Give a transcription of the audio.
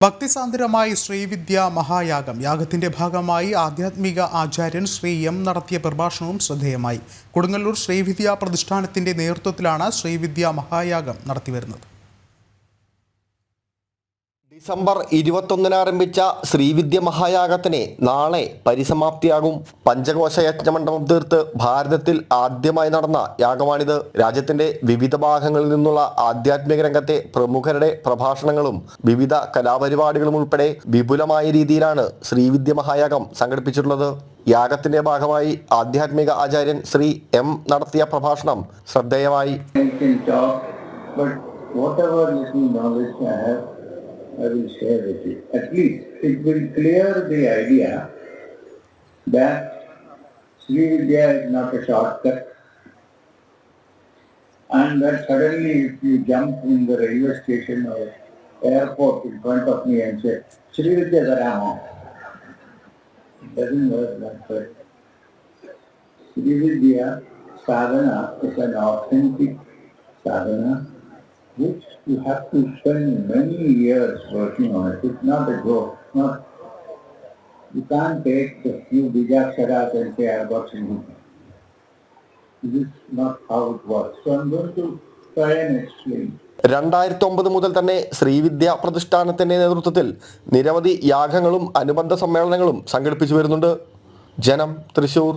ഭക്തിസാന്ദ്രമായി ശ്രീവിദ്യ മഹായാഗം. യാഗത്തിന്റെ ഭാഗമായി ആധ്യാത്മിക ആചാര്യൻ ശ്രീ എം നടത്തിയ പ്രഭാഷണവും ശ്രദ്ധേയമായി. കൊടുങ്ങല്ലൂർ ശ്രീവിദ്യ പ്രതിഷ്ഠാനത്തിന്റെ നേതൃത്വത്തിലാണ് ശ്രീവിദ്യ മഹായാഗം നടത്തിവരുന്നത്. ഡിസംബർ ഇരുപത്തൊന്നിന് ആരംഭിച്ച ശ്രീവിദ്യ മഹായാഗത്തിന് നാളെ പരിസമാപ്തിയാകും. പഞ്ചകോശ യജ്ഞമണ്ഡപം തീർത്ത് ഭാരതത്തിൽ ആദ്യമായി നടന്ന യാഗമാണിത്. രാജ്യത്തിന്റെ വിവിധ ഭാഗങ്ങളിൽ നിന്നുള്ള ആധ്യാത്മിക രംഗത്തെ പ്രമുഖരുടെ പ്രഭാഷണങ്ങളും വിവിധ കലാപരിപാടികളും ഉൾപ്പെടെ വിപുലമായ രീതിയിലാണ് ശ്രീവിദ്യ മഹായാഗം സംഘടിപ്പിച്ചിട്ടുള്ളത്. യാഗത്തിന്റെ ഭാഗമായി ആധ്യാത്മിക ആചാര്യൻ ശ്രീ എം നടത്തിയ പ്രഭാഷണം ശ്രദ്ധേയമായി. I will share with you. At least it will clear the idea that Sri Vidya is not a shortcut. And that suddenly if you jump in the railway station or airport in front of me and say, Sri Vidya Dharama, it doesn't work that way. Sri Vidya sadhana is an authentic sadhana which you have to spend many years working on it. It's not a joke. Not, you can't take a few bijaksharas and say, I got Sindhuti. This is not how it works. So I'm going to try and explain. രണ്ടായിരത്തി ഒമ്പത് മുതൽ തന്നെ ശ്രീവിദ്യ പ്രതിഷ്ഠാനത്തിന്റെ നേതൃത്വത്തിൽ നിരവധി യാഗങ്ങളും അനുബന്ധ സമ്മേളനങ്ങളും സംഘടിപ്പിച്ചു വരുന്നുണ്ട് ജനം തൃശൂർ